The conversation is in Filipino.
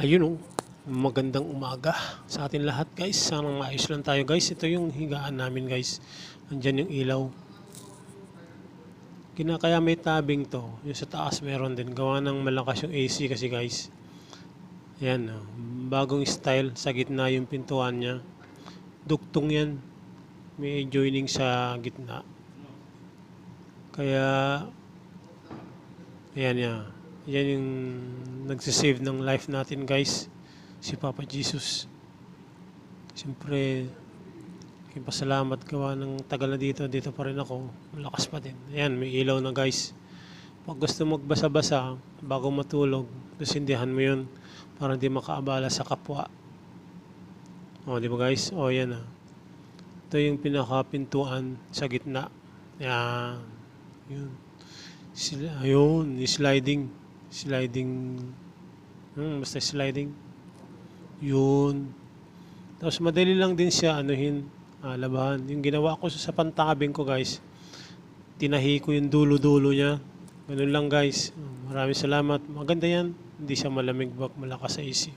Ayun oh, magandang umaga sa atin lahat guys. Sana maayos lang tayo guys. Ito yung higaan namin guys. Andyan yung ilaw. Kinakaya may tabing to. Yung sa taas meron din. Gawa ng malakas yung AC kasi guys. Yan oh. Bagong style. Sa gitna yung pintuan niya. Duktong yan. May joining sa gitna. Kaya Ayan niya. Yan yung nagsisave ng life natin guys. Si Papa Jesus. Siyempre, yung pasalamat gawa ng tagal na dito. Dito pa rin ako. Malakas pa din. Ayan, may ilaw na guys. Pag gusto magbasa-basa, bago matulog, dusindihan mo yun para hindi makaabala sa kapwa. O, di ba guys? O, yan ah. Ito yung pinakapintuan sa gitna. Yan. Yun. Sila, ayun, sliding. Sliding. Hmm, basta sliding. Yun. Tapos madali lang din siya anuhin, ah, labahan. Yung ginawa ko sa pantabing ko guys, tinahi ko yung dulo-dulo niya. Ganun lang guys. Maraming salamat. Maganda yan. Hindi siya malamig bak malakas sa AC.